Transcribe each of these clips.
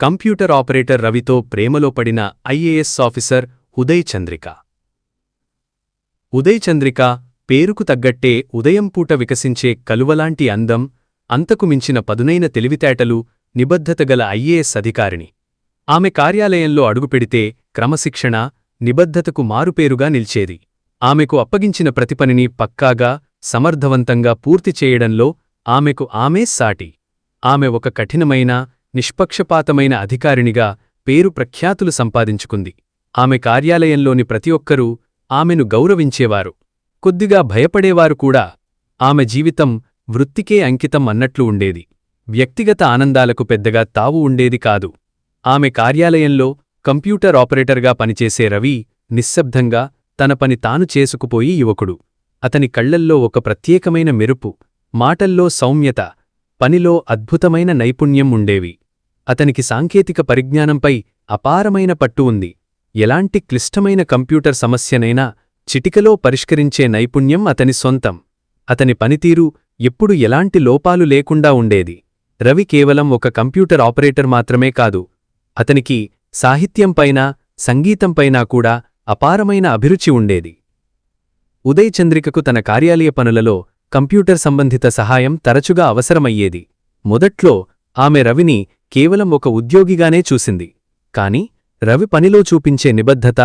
Computer operator రవితో ప్రేమలో పడిన ఐఏఎస్ ఆఫీసర్ ఉదయ్ చంద్రిక. ఉదయ్ చంద్రిక పేరుకు తగ్గట్టే ఉదయం పూట వికసించే కలువలాంటి అందం అంతకు మించిన పదునైన తెలివితేటలు నిబద్ధతగల ఐఏఎస్ అధికారిణి. ఆమె కార్యాలయంలో అడుగుపెడితే క్రమశిక్షణ నిబద్ధతకు మారుపేరుగా నిల్చేది. ఆమెకు అప్పగించిన ప్రతి పనిని పక్కాగా సమర్థవంతంగా పూర్తి చేయడంలో ఆమెకు ఆమే సాటి. ఆమె ఒక కఠినమైన నిష్పక్షపాతమైన అధికారిణిగా పేరు ప్రఖ్యాతులు సంపాదించుకుంది. ఆమె కార్యాలయంలోని ప్రతి ఒక్కరూ ఆమెను గౌరవించేవారు. కొద్దిగా భయపడేవారు కూడా ఆమె జీవితం వృత్తికే అంకితం అన్నట్లు ఉండేది. వ్యక్తిగత ఆనందాలకు పెద్దగా తావు ఉండేది కాదు. ఆమె కార్యాలయంలో కంప్యూటర్ ఆపరేటర్గా పనిచేసే రవి నిశ్శబ్దంగా తన పని తాను చేసుకుపోయి యువకుడు. అతని కళ్ళల్లో ఒక ప్రత్యేకమైన మెరుపు మాటల్లో సౌమ్యత పనిలో అద్భుతమైన నైపుణ్యం ఉండేవి. అతనికి సాంకేతిక పరిజ్ఞానంపై అపారమైన పట్టు ఉంది. ఎలాంటి క్లిష్టమైన కంప్యూటర్ సమస్యనైనా చిటికలో పరిష్కరించే నైపుణ్యం అతని సొంతం. అతని పనితీరు ఎప్పుడు ఎలాంటి లోపాలు లేకుండా ఉండేది. రవి కేవలం ఒక కంప్యూటర్ ఆపరేటర్ మాత్రమే కాదు అతనికి సాహిత్యంపైనా సంగీతంపైనా కూడా అపారమైన అభిరుచి ఉండేది. ఉదయ్ చంద్రికకు తన కార్యాలయ పనులలో కంప్యూటర్ సంబంధిత సహాయం తరచుగా అవసరమయ్యేది. మొదట్లో ఆమె రవిని కేవలం ఒక ఉద్యోగిగానే చూసింది. కాని రవి పనిలో చూపించే నిబద్ధత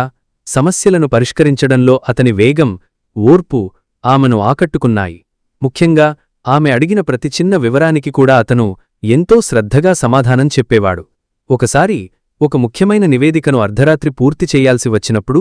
సమస్యలను పరిష్కరించడంలో అతని వేగం ఓర్పు ఆమెను ఆకట్టుకున్నాయి. ముఖ్యంగా ఆమె అడిగిన ప్రతి చిన్న వివరానికి కూడా అతను ఎంతో శ్రద్ధగా సమాధానం చెప్పేవాడు. ఒకసారి ఒక ముఖ్యమైన నివేదికను అర్ధరాత్రి పూర్తి చేయాల్సి వచ్చినప్పుడు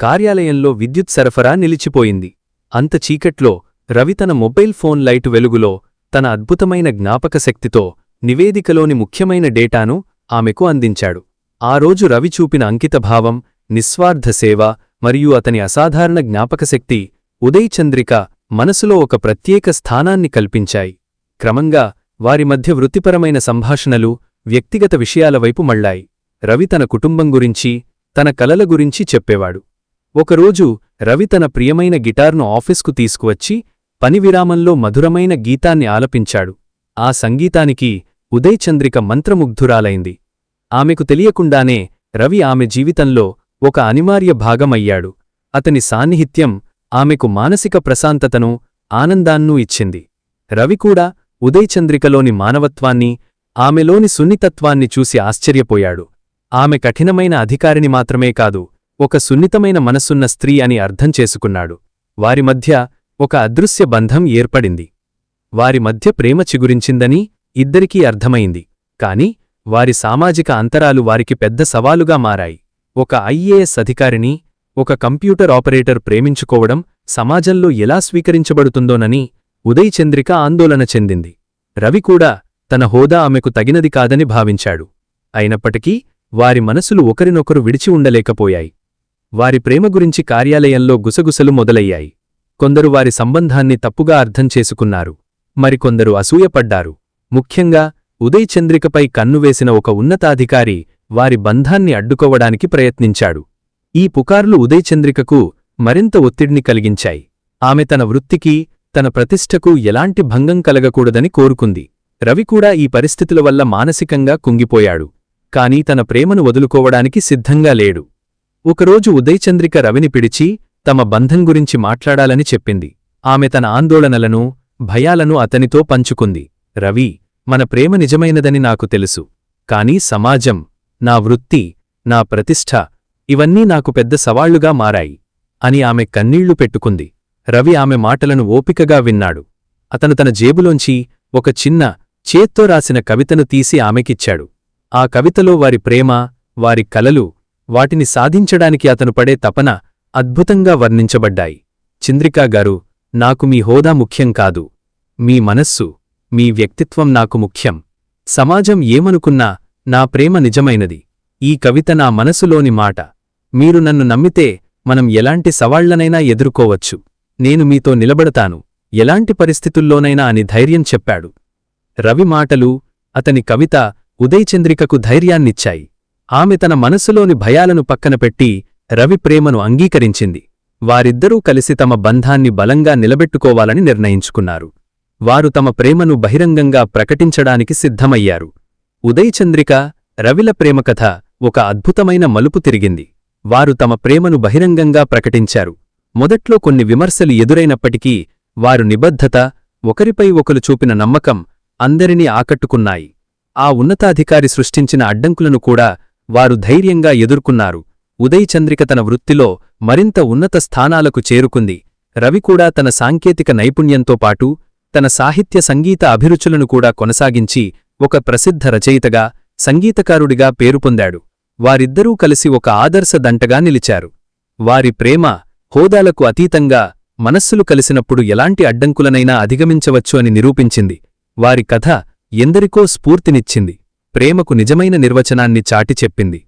కార్యాలయంలో విద్యుత్ సరఫరా నిలిచిపోయింది. అంత చీకట్లో రవి తన మొబైల్ ఫోన్ లైటు వెలుగులో తన అద్భుతమైన జ్ఞాపకశక్తితో నివేదికలోని ముఖ్యమైన డేటాను ఆమెకు అందించాడు. ఆ రోజు రవి చూపిన అంకితభావం నిస్వార్థ సేవ మరియు అతని అసాధారణ జ్ఞాపకశక్తి ఉదయ్ చంద్రిక మనసులో ఒక ప్రత్యేక స్థానాన్ని కల్పించాయి. క్రమంగా వారి మధ్య వృత్తిపరమైన సంభాషణలు వ్యక్తిగత విషయాల వైపు మళ్ళాయి. రవి తన కుటుంబం గురించి తన కలల గురించి చెప్పేవాడు. ఒకరోజు రవి తన ప్రియమైన గిటార్ను ఆఫీస్కు తీసుకువచ్చి పని విరామంలో మధురమైన గీతాన్ని ఆలపించాడు. ఆ సంగీతానికి ఉదయచంద్రిక మంత్రముగ్ధురాలైంది. ఆమెకు తెలియకుండానే రవి ఆమె జీవితంలో ఒక అనివార్య భాగమయ్యాడు. అతని సాన్నిహిత్యం ఆమెకు మానసిక ప్రశాంతతను ఆనందాన్నూ ఇచ్చింది. రవికూడా ఉదయచంద్రికలోని మానవత్వాన్ని ఆమెలోని సున్నితత్వాన్ని చూసి ఆశ్చర్యపోయాడు. ఆమె కఠినమైన అధికారిని మాత్రమే కాదు ఒక సున్నితమైన మనసున్న స్త్రీ అని అర్థం చేసుకున్నాడు. వారి మధ్య ఒక అదృశ్య బంధం ఏర్పడింది. వారి మధ్య ప్రేమ చిగురించిందని ఇద్దరికీ అర్థమైంది. కాని వారి సామాజిక అంతరాలు వారికి పెద్ద సవాలుగా మారాయి. ఒక ఐఏఎస్ అధికారిని ఒక కంప్యూటర్ ఆపరేటర్ ప్రేమించుకోవడం సమాజంలో ఎలా స్వీకరించబడుతుందోనని ఉదయ్ చంద్రిక ఆందోళన చెందింది. రవి కూడా తన హోదా ఆమెకు తగినది కాదని భావించాడు. అయినప్పటికీ వారి మనసులు ఒకరినొకరు విడిచి ఉండలేకపోయాయి. వారి ప్రేమ గురించి కార్యాలయంలో గుసగుసలు మొదలయ్యాయి. కొందరు వారి సంబంధాన్ని తప్పుగా అర్థం చేసుకున్నారు. మరికొందరు అసూయపడ్డారు. ముఖ్యంగా ఉదయ్ చంద్రికపై కన్నువేసిన ఒక ఉన్నతాధికారి వారి బంధాన్ని అడ్డుకోవడానికి ప్రయత్నించాడు. ఈ పుకార్లు ఉదయ్ చంద్రికకు మరింత ఒత్తిడిని కలిగించాయి. ఆమె తన వృత్తికి తన ప్రతిష్టకు ఎలాంటి భంగం కలగకూడదని కోరుకుంది. రవి కూడా ఈ పరిస్థితుల వల్ల మానసికంగా కుంగిపోయాడు. కాని తన ప్రేమను వదులుకోవడానికి సిద్ధంగా లేడు. ఒకరోజు ఉదయ్చంద్రిక రవిని పిడిచి తమ బంధం గురించి మాట్లాడాలని చెప్పింది. ఆమె తన ఆందోళనలను భయాలను అతనితో పంచుకుంది. రవి మన ప్రేమ నిజమైనదని నాకు తెలుసు. కాని సమాజం నా వృత్తి నా ప్రతిష్ఠ ఇవన్నీ నాకు పెద్ద సవాళ్ళుగా మారాయి అని ఆమె కన్నీళ్ళు పెట్టుకుంది. రవి ఆమె మాటలను ఓపికగా విన్నాడు. అతను తన జేబులోంచి ఒక చిన్న చేత్తో రాసిన కవితను తీసి ఆమెకిచ్చాడు. ఆ కవితలో వారి ప్రేమ వారి కలలు వాటిని సాధించడానికి అతను పడే తపన అద్భుతంగా వర్ణించబడ్డాయి. చంద్రికా గారు నాకు మీ హోదా ముఖ్యం కాదు. మీ మనస్సు మీ వ్యక్తిత్వం నాకు ముఖ్యం. సమాజం ఏమనుకున్నా నా ప్రేమ నిజమైనది. ఈ కవిత నా మనసులోని మాట. మీరు నన్ను నమ్మితే మనం ఎలాంటి సవాళ్ళనైనా ఎదుర్కోవచ్చు. నేను మీతో నిలబడతాను. ఎలాంటి పరిస్థితుల్లోనైనా అని ధైర్యం చెప్పాడు. రవి మాటలు అతని కవిత ఉదయచంద్రికకు ధైర్యాన్నిచ్చాయి. ఆమె తన మనసులోని భయాలను పక్కన పెట్టి రవి ప్రేమను అంగీకరించింది. వారిద్దరూ కలిసి తమ బంధాన్ని బలంగా నిలబెట్టుకోవాలని నిర్ణయించుకున్నారు. వారు తమ ప్రేమను బహిరంగంగా ప్రకటించడానికి సిద్ధమయ్యారు. ఉదయ్ చంద్రిక రవిల ప్రేమకథ ఒక అద్భుతమైన మలుపు తిరిగింది. వారు తమ ప్రేమను బహిరంగంగా ప్రకటించారు. మొదట్లో కొన్ని విమర్శలు ఎదురైనప్పటికీ వారు నిబద్ధత ఒకరిపై ఒకరు చూపిన నమ్మకం అందరినీ ఆకట్టుకున్నాయి. ఆ ఉన్నతాధికారి సృష్టించిన అడ్డంకులను కూడా వారు ధైర్యంగా ఎదుర్కొన్నారు. ఉదయ్ చంద్రిక తన వృత్తిలో మరింత ఉన్నత స్థానాలకు చేరుకుంది. రవి కూడా తన సాంకేతిక నైపుణ్యంతో పాటు తన సాహిత్య సంగీత అభిరుచులను కూడా కొనసాగించి ఒక ప్రసిద్ధ రచయితగా సంగీతకారుడిగా పేరు పొందాడు. వారిద్దరూ కలిసి ఒక ఆదర్శ దంటగా నిలిచారు. వారి ప్రేమ హోదాలకు అతీతంగా మనస్సులు కలిసినప్పుడు ఎలాంటి అడ్డంకులనైనా అధిగమించవచ్చు అని నిరూపించింది. వారి కథ ఎందరికో స్ఫూర్తినిచ్చింది. ప్రేమకు నిజమైన నిర్వచనాన్ని చాటి చెప్పింది.